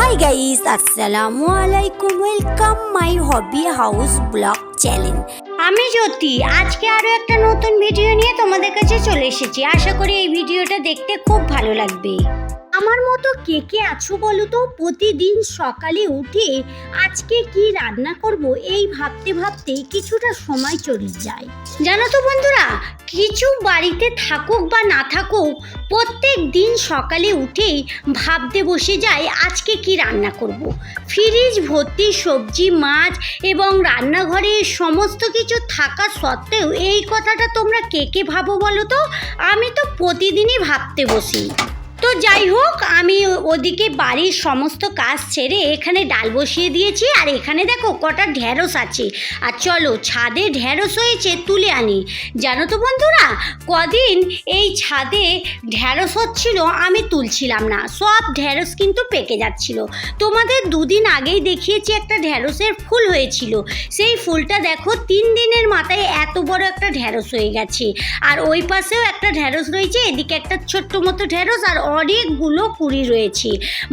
High guys আসসালামু আলাইকুম welcome my hobby house blog channel আমি জ্যোতি আজকে আরও একটা নতুন ভিডিও নিয়ে তোমাদের কাছে চলে এসেছি। আশা করি এই ভিডিওটা দেখতে খুব ভালো লাগবে। আমার মতো কে কে আছো বলো তো প্রতিদিন সকালে উঠে আজকে কি রান্না করব এই ভাবতে ভাবতে কিছুটা সময় চলে যায়। জানো তো বন্ধুরা, কিছু বাড়িতে থাকুক বা না থাকুক, প্রত্যেক দিন সকালে উঠেই ভাবতে বসে যায় আজকে কি রান্না করব। ফ্রিজ, ভর্তি সবজি, মাছ এবং রান্নাঘরে সমস্ত কিছু থাকা সত্ত্বেও এই কথাটা তোমরা কে কে ভাবো বলো তো আমি তো প্রতিদিনই ভাবতে বসি। যাই হোক, আমি ওদিকে বাড়ির সমস্ত কাজ ছেড়ে এখানে ডাল বসিয়ে দিয়েছি, আর এখানে দেখো কটা ঢ্যাঁড়স আছে। আর চলো ছাদে ঢ্যাঁড়স হয়েছে তুলে আনি। জানো তো বন্ধুরা, কদিন এই ছাদে ঢ্যাঁড়স হচ্ছিল, আমি তুলছিলাম না। সব ঢ্যাঁড়স কিন্তু পেকে যাচ্ছিল। তোমাদের দুদিন আগেই দেখিয়েছি একটা ঢ্যাঁড়সের ফুল হয়েছিল। সেই ফুলটা দেখো তিন দিনের মাথায় এত বড় একটা ঢ্যাঁড়স হয়ে গেছে। আর ওই পাশেও একটা ঢ্যাঁড়স রয়েছে, এদিকে একটা ছোট্ট মতো ঢ্যাঁড়স আর অনেকগুলো কুড়ি রয়েছে।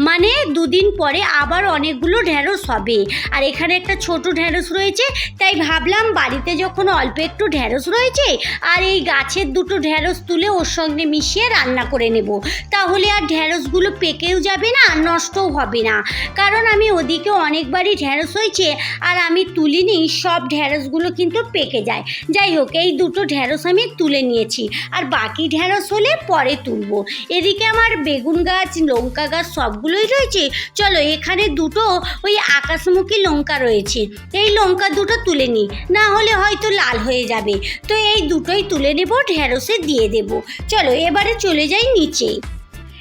মানে দুদিন পরে আবার অনেকগুলো ঢ্যাঁড়স হবে। আর এখানে একটা ছোট ঢ্যাঁড়স রয়েছে, তাই ভাবলাম বাড়িতে যখন অল্প একটু ঢ্যাঁড়স রয়েছে, আর এই গাছের দুটো ঢ্যাঁড়স তুলে ওর সঙ্গে মিশিয়ে রান্না করে নেব। তাহলে আর ঢ্যাঁড়সগুলো পেকেও যাবে না, আর নষ্টও হবে না। কারণ আমি ওদিকে অনেকবারই ঢ্যাঁড়স হয়েছে, আর আমি তুলিনি, সব ঢ্যাঁড়সগুলো কিন্তু পেকে যায়। যাই হোক, এই দুটো ঢ্যাঁড়স আমি তুলে নিয়েছি। আর বাকি ঢ্যাঁড়স হলে পরে তুলবো। এদিকে আমার বেগুন গাছ, লঙ্কা গাছ সবগুলোই রয়েছে। চলো এখানে দুটো ওই আকাশমুখী লঙ্কা রয়েছে। এই লঙ্কা দুটো তুলে নিই না হলে হয়তো লাল হয়ে যাবে। তো এই দুটোই তুলে নেব ঢ্যাঁড়সে দিয়ে দেব। চলো এবারে চলে যাই নিচে।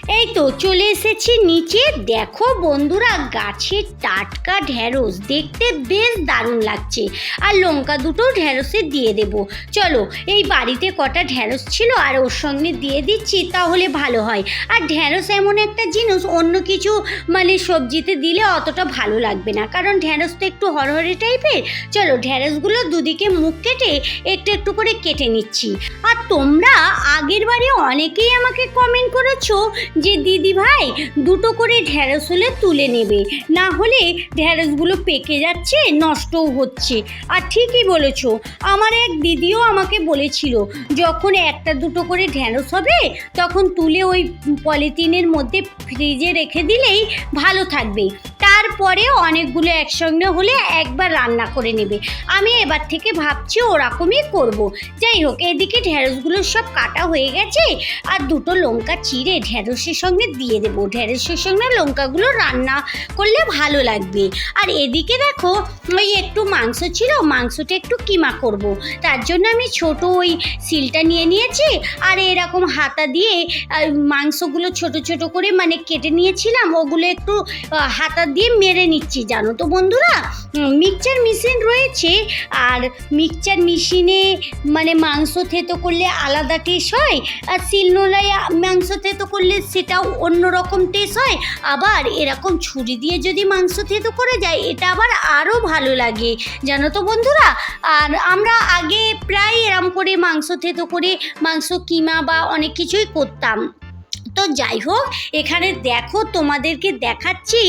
এই তো চলে এসেছি নিচে। দেখো বন্ধুরা গাছের টাটকা ঢ্যাঁড়স দেখতে বেশ দারুণ লাগছে। আর লঙ্কা দুটো ঢ্যাঁড়সে দিয়ে দেব। চলো, এই বাড়িতে কটা ঢ্যাঁড়স ছিল আর ওর সঙ্গে দিয়ে দিচ্ছি, তাহলে ভালো হয়। আর ঢ্যাঁড়স এমন একটা জিনিস, অন্য কিছু মানে সবজিতে দিলে অতটা ভালো লাগবে না। কারণ ঢ্যাঁড়স তো একটু হরহরে টাইপের। চলো ঢ্যাঁড়সগুলো দুদিকে মুখ কেটে একটু একটু করে কেটে নিচ্ছি। আর তোমরা আগের বারে অনেকেই আমাকে কমেন্ট করেছ যে দিদি ভাই দুটো করে ঢেঁড়স হলে তুলে নেবে। না হলে ঢ্যাঁড়সগুলো পেকে যাচ্ছে, নষ্টও হচ্ছে। আর ঠিকই বলেছ, আমার এক দিদিও আমাকে বলেছিল, যখন একটা দুটো করে ঢেঁড়স হবে, তখন তুলে ওই পলিথিনের মধ্যে ফ্রিজে রেখে দিলেই ভালো থাকবে। তারপরে অনেকগুলো একসঙ্গে হলে একবার রান্না করে নেবে আমি এবার থেকে ভাবছি ওরকমই করব। যাই হোক, এদিকে ঢ্যাঁড়সগুলো সব কাটা হয়ে গেছে আর দুটো লঙ্কা চিড়ে ঢ্যাঁড়সের সঙ্গে দিয়ে দেবো ঢ্যাঁড়সের সঙ্গে লঙ্কাগুলো রান্না করলে ভালো লাগবে আর এদিকে দেখো, ওই একটু মাংস ছিল, মাংসটা একটু কিমা করব। তার জন্য আমি ছোট ওই সিলটা নিয়ে নিয়েছি আর এরকম হাতা দিয়ে মাংসগুলো ছোট ছোট করে মানে কেটে নিয়েছিলাম ওগুলো একটু হাতা দিয়ে মেরে নিচ্ছি, জানো তো বন্ধুরা? মিক্সচার মেশিন রয়েছে, আর মিক্সচার মেশিনে মানে মাংস থেতো করলে আলাদা টেস্ট হয়, আর শিলনোড়ায় মাংস থেতো করলে সেটাও অন্যরকম টেস্ট হয়। আবার এরকম ছুরি দিয়ে যদি মাংস থেতো করে যায়, এটা আবার আরও ভালো লাগে, জানো তো বন্ধুরা? আর আমরা আগে প্রায় এরম করে মাংস থেতো করে মাংস কিমা বা অনেক কিছুই করতাম। তো যাই হোক, এখানে দেখো তোমাদেরকে দেখাচ্ছি,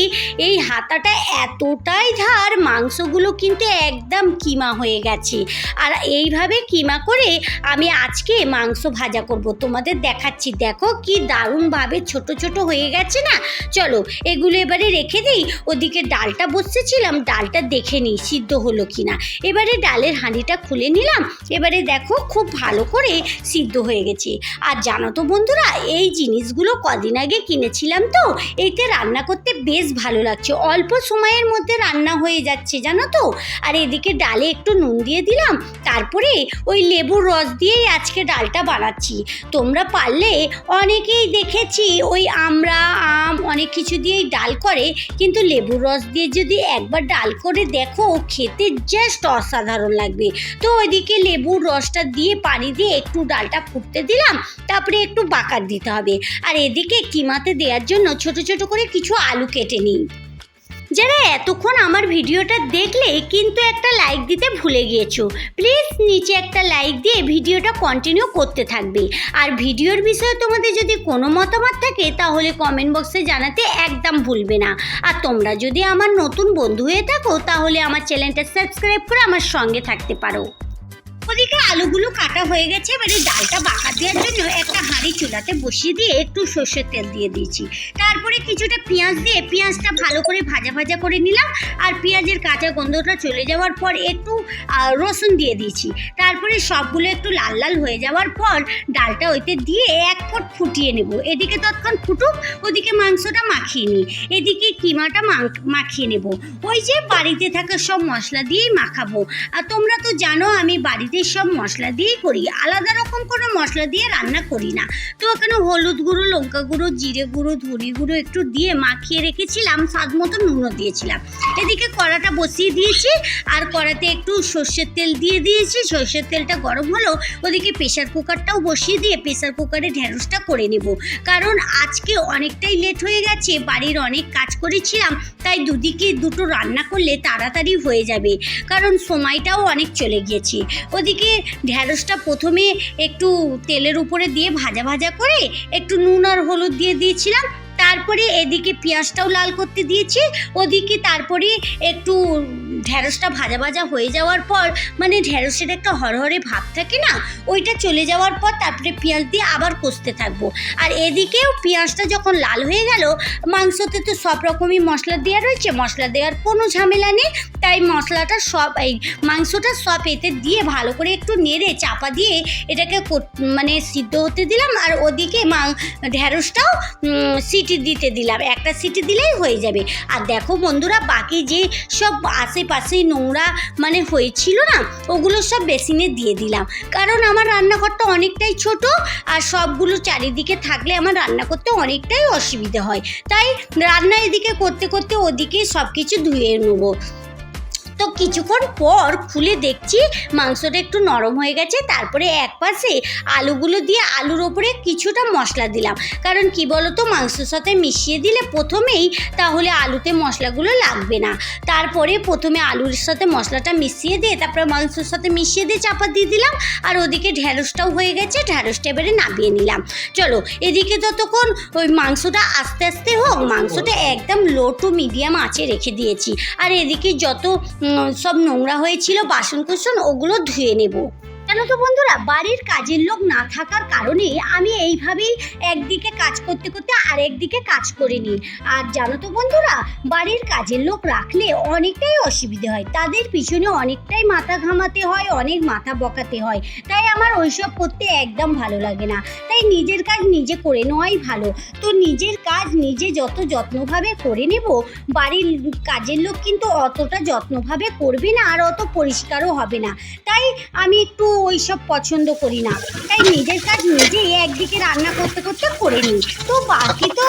এই হাতাটা এতটাই ধার মাংসগুলো কিন্তু একদম কিমা হয়ে গেছে। আর এইভাবে কিমা করে আমি আজকে মাংস ভাজা করব, তোমাদের দেখাচ্ছি। দেখো কি দারুণভাবে ছোট ছোট হয়ে গেছে না? চলো, এগুলো এবারে রেখে দিই, ওদিকে ডালটা বসেছিলাম, ডালটা দেখে নিই, সিদ্ধ হলো কি না এবারে ডালের হাঁড়িটা খুলে নিলাম, এবারে দেখো খুব ভালো করে সিদ্ধ হয়ে গেছে। আর জানো তো বন্ধুরা, এই জিনিসগুলো কদিন আগে কিনেছিলাম তো। এইতে রান্না করতে বেশ ভালো লাগছে। অল্প সময়ের মধ্যে রান্না হয়ে যাচ্ছে, জানো তো? আর এদিকে ডালে একটু নুন দিয়ে দিলাম। তারপরে ওই লেবুর রস দিয়েই আজকে ডালটা বানাচ্ছি। তোমরা পারলে অনেকেই দেখেছি ওই আমরা, আম অনেক কিছু দিয়েই ডাল করে। কিন্তু লেবুর রস দিয়ে যদি একবার ডাল করে দেখো, খেতে জাস্ট অসাধারণ লাগবে। তো ওইদিকে লেবুর রসটা দিয়ে পানি দিয়ে একটু ডালটা ফুটতে দিলাম। তারপরে একটু বাকার দিতে হবে। আর এদিকে কিমাতে দেওয়ার জন্য ছোট ছোট করে কিছু আলু কেটে নিই। যারা এতক্ষণ আমার ভিডিওটা দেখলে কিন্তু একটা লাইক দিতে ভুলে গিয়েছো। প্লিজ নিচে একটা লাইক দিয়ে ভিডিওটা কন্টিনিউ করতে থাকবে। আর ভিডিওর বিষয়ে তোমাদের যদি কোনো মতামত থাকে, তাহলে কমেন্ট বক্সে জানাতে একদম ভুলবে না। আর তোমরা যদি আমার নতুন বন্ধু হয়ে থাকো, তাহলে আমার চ্যানেলটা সাবস্ক্রাইব করে আমার সঙ্গে থাকতে পারো। ওদিকে আলুগুলো কাটা হয়ে গেছে, এবারে ডালটা বাঁকা দেওয়ার জন্য একটা হাঁড়ি চুলাতে বসিয়ে দিয়ে একটু সর্ষের তেল দিয়ে দিয়েছি। তারপরে কিছুটা পেঁয়াজ দিয়ে পেঁয়াজটা ভালো করে ভাজা ভাজা করে নিলাম, আর পেঁয়াজের কাঁচা গন্ধটা চলে যাওয়ার পর একটু রসুন দিয়ে দিয়েছি। তারপরে সবগুলো একটু লাল লাল হয়ে যাওয়ার পর ডালটা ওইতে দিয়ে এক ফোট ফুটিয়ে নেব। এদিকে তৎক্ষণ ফুটুক, ওদিকে মাংসটা মাখিয়ে নিই। এদিকে কিমাটা মাখিয়ে নেব। ওই যে বাড়িতে থাকা সব মশলা দিয়েই মাখাবো। আর তোমরা তো জানো আমি বাড়িতে সব মশলা দিয়েই করি। আলাদা রকম কোনো মশলা দিয়ে রান্না করি না। তো ওখানে হলুদ গুঁড়ো, লঙ্কা গুঁড়ো, জিরে গুঁড়ো, ধনে গুঁড়ো একটু দিয়ে মাখিয়ে রেখেছিলাম, স্বাদ মতো নুনও দিয়েছিলাম। এদিকে কড়াটা বসিয়ে দিয়েছি আর কড়াতে একটু সর্ষের তেল দিয়ে দিয়েছি। সর্ষের তেলটা গরম হলো, ওদিকে প্রেশার কুকারটাও বসিয়ে দিয়ে প্রেশার কুকারে ঢ্যাঁড়সটা করে নেব। কারণ আজকে অনেকটাই লেট হয়ে গেছে, বাড়ির অনেক কাজ করেছিলাম, তাই দুদিকে দুটো রান্না করলে তাড়াতাড়ি হয়ে যাবে। কারণ সময়টাও অনেক চলে গিয়েছে। ওদিকে ঢ্যাঁড়সটা প্রথমে একটু তেলের উপরে দিয়ে ভাজা ভাজা করে একটু নুন আর হলুদ দিয়ে দিয়েছিলাম। তারপরে এদিকে পেঁয়াজটাও লাল করতে দিয়েছি। ওদিকে তারপরে একটু ঢ্যাঁড়সটা ভাজা ভাজা হয়ে যাওয়ার পর মানে ঢ্যাঁড়সের একটা হরহরে ভাব থাকে না, ওইটা চলে যাওয়ার পর তারপরে পেঁয়াজ দিয়ে আবার কষতে থাকব। আর এদিকেও পেঁয়াজটা যখন লাল হয়ে গেল, মাংসতে তো সব রকমই মশলা দেওয়া রয়েছে, মশলা দেওয়ার কোনো ঝামেলা নেই, তাই মশলাটা সব, এই মাংসটা সব এতে দিয়ে ভালো করে একটু নেড়ে চাপা দিয়ে এটাকে মানে সিদ্ধ হতে দিলাম, আর ওদিকে মা ঢ্যাঁড়সটাও সিটি দিতে দিলাম, একটা সিটি দিলেই হয়ে যাবে। আর দেখো বন্ধুরা, বাকি যে সব আশেপাশে নোংরা মানে হয়েছিল না, ওগুলো সব বেসিনে দিয়ে দিলাম। কারণ আমার রান্নাঘরটা অনেকটাই ছোট আর সবগুলো চারিদিকে থাকলে আমার রান্না করতে অনেকটাই অসুবিধে হয়। তাই রান্না এদিকে করতে করতে ওদিকে সব কিছু ধুয়ে নেব। তো কিছুক্ষণ পর খুলে দেখছি মাংসটা একটু নরম হয়ে গেছে, তারপরে এক পাশে আলুগুলো দিয়ে আলুর ওপরে কিছুটা মশলা দিলাম। কারণ কি বলতো, মাংসের সাথে মিশিয়ে দিলে প্রথমেই তাহলে আলুতে মশলাগুলো লাগবে না। তারপরে প্রথমে আলুর সাথে মশলাটা মিশিয়ে দিয়ে, তারপরে মাংসের সাথে মিশিয়ে দিয়ে চাপা দিয়ে দিলাম, আর ওদিকে ঢ্যাঁড়সটাও হয়ে গেছে ঢ্যাঁড়সটা এবারে নামিয়ে নিলাম। চলো, এদিকে যতক্ষণ ওই মাংসটা আস্তে আস্তে হোক, মাংসটা একদম লো টু মিডিয়াম আঁচে রেখে দিয়েছি। আর এদিকে যত সব নোংরা হয়েছিল বাসন কুসন ওগুলো ধুয়ে নেব। জানো তো বন্ধুরা, বাড়ির কাজের লোক না থাকার কারণে আমি এইভাবেই একদিকে কাজ করতে করতে আরেকদিকে কাজ করে নিই। আর জানো তো বন্ধুরা, বাড়ির কাজের লোক রাখলে অনেকটাই অসুবিধে হয়। তাদের পিছনে অনেকটাই মাথা ঘামাতে হয়, অনেক মাথা বকাতে হয়। তাই আমার ওইসব করতে একদম ভালো লাগে না। তাই নিজের কাজ নিজে করে নেওয়াই ভালো। তো নিজের কাজ নিজে যত যত্নভাবে করে নেব, বাড়ির কাজের লোক কিন্তু অতটা যত্নভাবে করবে না আর অত পরিষ্কারও হবে না। তাই আমি একটু ওইসব পছন্দ করি না। তাই নিজের কাজ নিজেই একদিকে রান্না করতে করতে করে নিই। তো বাকি তো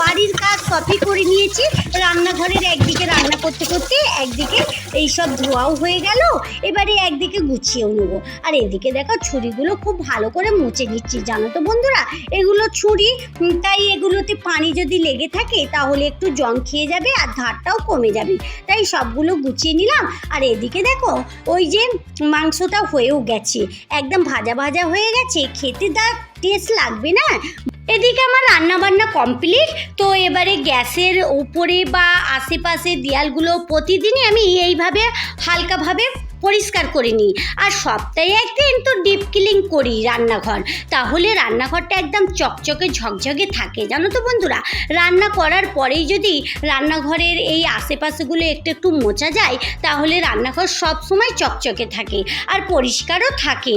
বাড়ির কাজ সবই করে নিয়েছি। রান্নাঘরের একদিকে রান্না করতে করতে একদিকে এইসব ধোয়াও হয়ে গেল, এবারে একদিকে গুছিয়েও নেব। আর এদিকে দেখো ছুরিগুলো খুব ভালো করে মুছে নিচ্ছি, জানো তো বন্ধুরা? এগুলো ছুরি তাই এগুলোতে পানি যদি লেগে থাকে তাহলে একটু জং খেয়ে যাবে আর ধারটাও কমে যাবে। তাই সবগুলো গুছিয়ে নিলাম। আর এদিকে দেখো ওই যে মাংসটা হয়েও গেছে। একদম ভাজা ভাজা হয়ে গেছে, খেতে দা টেস্ট লাগবে না। এদিকে আমার রান্না বান্না কমপ্লিট তো এবারে গ্যাসের উপরে বা আশেপাশে দেয়ালগুলো প্রতিদিনই আমি এইভাবে হালকাভাবে পরিষ্কার করে নিই। আর সপ্তাহে একদিন তো ডিপ ক্লিন করি রান্নাঘর। তাহলে রান্নাঘরটা একদম চকচকে ঝকঝকে থাকে, জানো তো বন্ধুরা? রান্না করার পরেই যদি রান্নাঘরের এই আশেপাশেগুলো একটু একটু মোচা যায়, তাহলে রান্নাঘর সব সময় চকচকে থাকে, আর পরিষ্কারও থাকে।